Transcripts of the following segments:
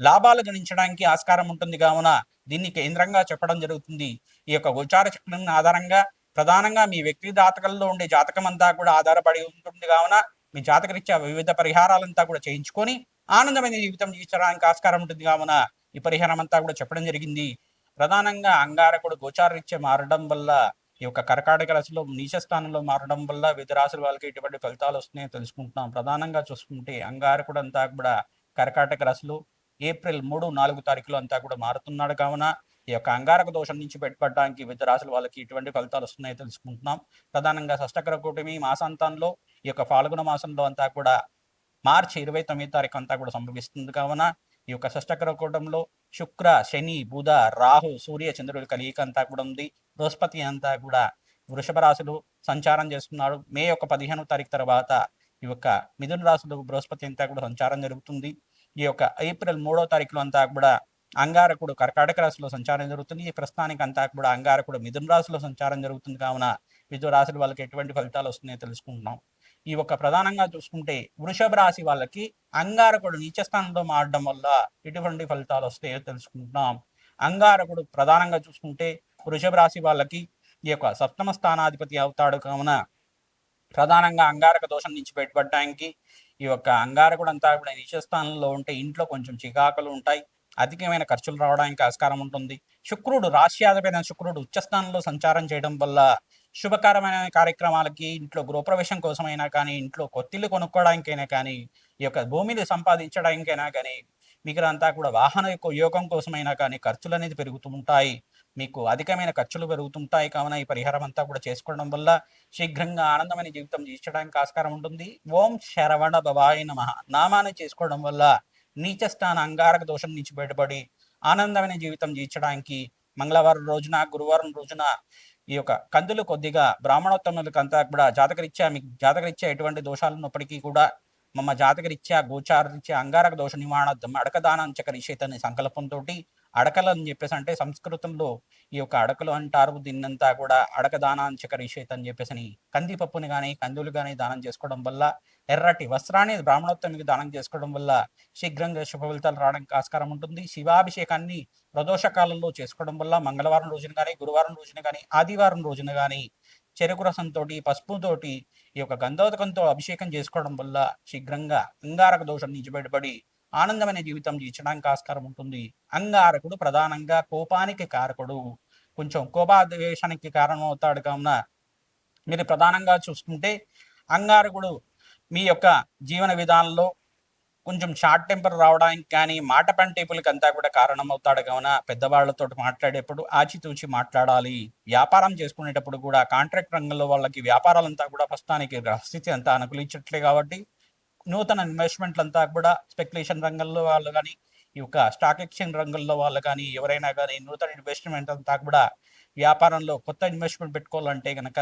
లాభాలు గణించడానికి ఆస్కారం ఉంటుంది. కావున దీన్ని కేంద్రంగా చెప్పడం జరుగుతుంది. ఈ యొక్క గోచార చక్రం ఆధారంగా ప్రధానంగా మీ వ్యక్తి జాతకంలో ఉండే జాతకం అంతా కూడా ఆధారపడి ఉంటుంది. కావున మీ జాతకరీత్యా వివిధ పరిహారాలంతా కూడా చేయించుకొని ఆనందమైన జీవితం జీవించడానికి ఆస్కారం ఉంటుంది. కావున ఈ పరిహారం అంతా కూడా చెప్పడం జరిగింది. ప్రధానంగా అంగారకుడు గోచారరీత్యా మారడం వల్ల ఈ యొక్క కర్కాటక రాశిలో నీచ స్థానంలో మారడం వల్ల వివిధ రాశుల వాళ్ళకి ఎటువంటి ఫలితాలు వస్తున్నాయో తెలుసుకుంటున్నాం. ప్రధానంగా చూసుకుంటే అంగారకుడు అంతా కూడా కర్కాటక రాశిలో ఏప్రిల్ మూడు నాలుగు తారీఖులో అంతా కూడా మారుతున్నాడు కావున ఈ యొక్క అంగారక దోషం నుంచి బయటపడడానికి వివిధ రాశుల వాళ్ళకి ఇటువంటి ఫలితాలు వస్తున్నాయో తెలుసుకుంటున్నాం. ప్రధానంగా షష్టకర కూటమి మాసాంతంలో ఈ యొక్క ఫాల్గుణ మాసంలో అంతా కూడా మార్చి ఇరవై తొమ్మిది తారీఖు అంతా కూడా సంభవిస్తుంది కావున ఈ యొక్క షష్టకర కూటంలో శుక్ర శని బుధ రాహు సూర్య చంద్రుడి కలియిక అంతా కూడా ఉంది. బృహస్పతి అంతా కూడా వృషభ రాశులు సంచారం చేస్తున్నాడు మే యొక్క పదిహేను తారీఖు తర్వాత ఈ యొక్క మిథున రాశులు బృహస్పతి అంతా కూడా సంచారం జరుగుతుంది. ఈ యొక్క ఏప్రిల్ మూడో తారీఖులో అంతా కూడా అంగారకుడు కర్కాటక రాశిలో సంచారం జరుగుతుంది. ఈ ప్రస్తుతానికి అంతా కూడా అంగారకుడు మిథున రాశిలో సంచారం జరుగుతుంది. కావున మిథున రాశుల వాళ్ళకి ఎటువంటి ఫలితాలు వస్తున్నాయో తెలుసుకుంటున్నాం. ఈ యొక్క ప్రధానంగా చూసుకుంటే వృషభ రాశి వాళ్ళకి అంగారకుడు నీచస్థానంలో మారడం వల్ల ఎటువంటి ఫలితాలు వస్తాయో తెలుసుకుంటున్నాం. అంగారకుడు ప్రధానంగా చూసుకుంటే వృషభ రాశి వాళ్ళకి ఈ యొక్క సప్తమ స్థానాధిపతి అవుతాడు. కావున ప్రధానంగా అంగారక దోషం నుంచి బయటపడడానికి ఈ యొక్క అంగారకుడు అంతా కూడా నిశస్థానంలో ఉంటే ఇంట్లో కొంచెం చికాకులు ఉంటాయి. అధికమైన ఖర్చులు రావడానికి ఆస్కారం ఉంటుంది. శుక్రుడు రాశ్యాధిపైన శుక్రుడు ఉచ్చస్థానంలో సంచారం చేయడం వల్ల శుభకరమైన కార్యక్రమాలకి ఇంట్లో గృహప్రవేశం కోసమైనా కానీ ఇంట్లో కొత్తిల్లు కొనుక్కోవడానికైనా కానీ ఈ యొక్క భూమిని సంపాదించడానికైనా కానీ మీకు అంతా కూడా వాహన యొక్క యోగం కోసమైనా కానీ ఖర్చులు అనేది పెరుగుతూ ఉంటాయి. మీకు అధికమైన ఖర్చులు పెరుగుతుంటాయి. కావున ఈ పరిహారం అంతా కూడా చేసుకోవడం వల్ల శీఘ్రంగా ఆనందమైన జీవితం జీవించడానికి ఆస్కారం ఉంటుంది. ఓం శరవణ భవాయ నమ. నామాన్ని చేసుకోవడం వల్ల నీచస్థాన అంగారక దోషం నుంచి బయటపడి ఆనందమైన జీవితం జీవించడానికి మంగళవారం రోజున గురువారం రోజున ఈ యొక్క కందులు కొద్దిగా బ్రాహ్మణోత్తములకు అంతా కూడా జాతకరీత్యా మీకు జాతకరీత్యా ఎటువంటి దోషాలు ఉన్నప్పటికీ కూడా మమ్మ జాతకరీత్యా గోచారరీత్యా అంగారక దోష నివారణార్థం అడకదానాంచక రిషేతని సంకల్పంతో అడకలు అని చెప్పేసి అంటే సంస్కృతంలో ఈ యొక్క అడకలు అంటారు దీన్నంతా కూడా అడకదానాంచక రిషేత అని చెప్పేసి కందిపప్పుని కానీ కందులు కానీ దానం చేసుకోవడం వల్ల ఎర్రటి వస్త్రాన్ని బ్రాహ్మణోత్తమికి దానం చేసుకోవడం వల్ల శీఘ్రంగా శుభ ఫలితాలు రావడానికి ఆస్కారం ఉంటుంది. శివాభిషేకాన్ని ప్రదోష కాలంలో చేసుకోవడం వల్ల మంగళవారం రోజున కానీ గురువారం రోజున కానీ ఆదివారం రోజున కానీ చెరుకు రసంతో పసుపుతోటి ఈ యొక్క గంధోదకంతో అభిషేకం చేసుకోవడం వల్ల శీఘ్రంగా అంగారక దోషం నుంచి బయటపడి ఆనందమైన జీవితం జీవించడానికి ఆస్కారం ఉంటుంది. అంగారకుడు ప్రధానంగా కోపానికి కారకుడు. కొంచెం కోపాద్వేషానికి కారణమవుతాడు కావున మీరు ప్రధానంగా చూసుకుంటే అంగారకుడు మీ యొక్క జీవన విధానంలో కొంచెం షార్ట్ టెంపర్ రావడానికి కానీ మాట పంటేపులకి అంతా కూడా కారణం అవుతాడు కావున పెద్దవాళ్ళతో మాట్లాడేటప్పుడు ఆచితూచి మాట్లాడాలి. వ్యాపారం చేసుకునేటప్పుడు కూడా కాంట్రాక్ట్ రంగంలో వాళ్ళకి వ్యాపారాలంతా కూడా ప్రస్తుతానికి స్థితి అంతా అనుకూలించట్లే కాబట్టి నూతన ఇన్వెస్ట్మెంట్లంతా కూడా స్పెక్యులేషన్ రంగంలో వాళ్ళు కానీ ఈ యొక్క స్టాక్ ఎక్స్చేంజ్ రంగంలో వాళ్ళు కానీ ఎవరైనా కానీ నూతన ఇన్వెస్ట్మెంట్ అంతా కూడా వ్యాపారంలో కొత్త ఇన్వెస్ట్మెంట్ పెట్టుకోవాలంటే కనుక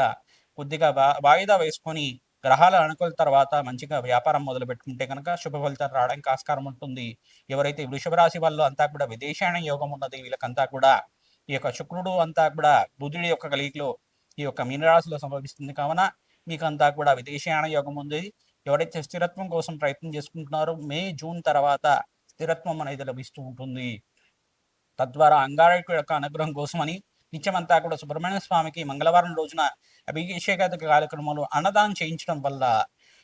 కొద్దిగా వాయిదా వేసుకొని గ్రహాల అనుకూల తర్వాత మంచిగా వ్యాపారం మొదలు పెట్టుకుంటే కనుక శుభ ఫలితాలు రావడానికి ఆస్కారం ఉంటుంది. ఎవరైతే వృషభ రాశి వాళ్ళు అంతా కూడా విదేశాయన యోగం ఉన్నది వీళ్ళకంతా కూడా ఈ యొక్క శుక్రుడు అంతా కూడా బుధుడి యొక్క కలిగిలో ఈ యొక్క మీనరాశిలో సంభవిస్తుంది. కావున మీకంతా కూడా విదేశయాన యోగం ఉంది. ఎవరైతే స్థిరత్వం కోసం ప్రయత్నం చేసుకుంటున్నారో మే జూన్ తర్వాత స్థిరత్వం అనేది లభిస్తూ ఉంటుంది. తద్వారా అంగారకుడు యొక్క అనుగ్రహం కోసమని నిత్యమంతా కూడా సుబ్రహ్మణ్య స్వామికి మంగళవారం రోజున అభిషేక కార్యక్రమాలు అన్నదానం చేయించడం వల్ల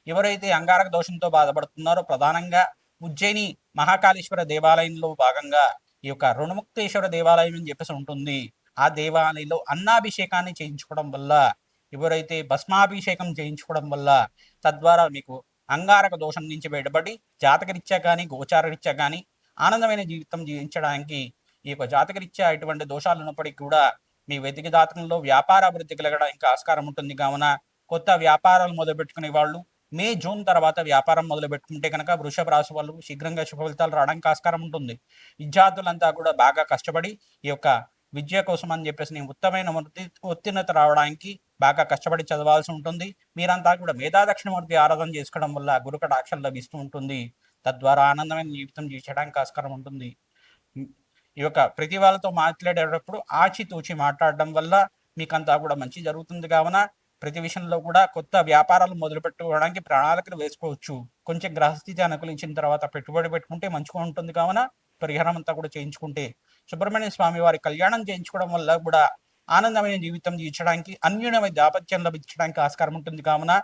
ఎవరైతే అంగారక దోషంతో బాధపడుతున్నారో ప్రధానంగా ఉజ్జయిని మహాకాళేశ్వర దేవాలయంలో భాగంగా ఈ యొక్క రుణముక్తేశ్వర దేవాలయం అని చెప్పేసి ఉంటుంది. ఆ దేవాలయంలో అన్నాభిషేకాన్ని చేయించుకోవడం వల్ల ఎవరైతే భస్మాభిషేకం చేయించుకోవడం వల్ల తద్వారా మీకు అంగారక దోషం నుంచి బయటపడి జాతకరీత్యా కానీ గోచారరీత్యా కానీ ఆనందమైన జీవితం జీవించడానికి ఈ యొక్క జాతకరీత్యా ఇటువంటి దోషాలు ఉన్నప్పటికీ కూడా మీ వెతికి జాతకంలో వ్యాపార అభివృద్ధి కలగడానికి ఆస్కారం ఉంటుంది. కావున కొత్త వ్యాపారాలు మొదలుపెట్టుకునే వాళ్ళు మే జూన్ తర్వాత వ్యాపారం మొదలు పెట్టుకుంటే కనుక వృషభ రాశి వాళ్ళు శీఘ్రంగా శుభ ఫలితాలు రావడానికి ఆస్కారం ఉంటుంది. విద్యార్థులంతా కూడా బాగా కష్టపడి ఈ యొక్క విద్య కోసం అని చెప్పేసి నేను ఉత్తమైన ఉత్తీర్ణత రావడానికి బాగా కష్టపడి చదవాల్సి ఉంటుంది. మీరంతా కూడా మేధాదక్షిణమూర్తి ఆరాధన చేసుకోవడం వల్ల గురుకటాక్షం లభిస్తూ ఉంటుంది. తద్వారా ఆనందమైన జీవితం జీవించడానికి ఆస్కారం ఉంటుంది. ఈ యొక్క ప్రతి వాళ్ళతో మాట్లాడేటప్పుడు ఆచితూచి మాట్లాడడం వల్ల మీకంతా కూడా మంచి జరుగుతుంది కావున ప్రతి విషయంలో కూడా కొత్త వ్యాపారాలు మొదలు పెట్టుకోవడానికి ప్రణాళికలు వేసుకోవచ్చు. కొంచెం గ్రహస్థితి అనుకూలించిన తర్వాత పెట్టుబడి పెట్టుకుంటే మంచిగా ఉంటుంది కావున పరిహారం అంతా కూడా చేయించుకుంటే. సుబ్రహ్మణ్య స్వామి వారి కళ్యాణం చేయించుకోవడం వల్ల కూడా ఆనందమైన జీవితం జీవించడానికి అన్యూనమైన దాపత్యం లభించడానికి ఆస్కారం ఉంటుంది కావున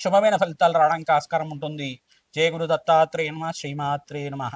శుభమైన ఫలితాలు రావడానికి ఆస్కారం ఉంటుంది. జయ గురు దత్తాత్రేయ నమ. శ్రీమాత్రే నమ.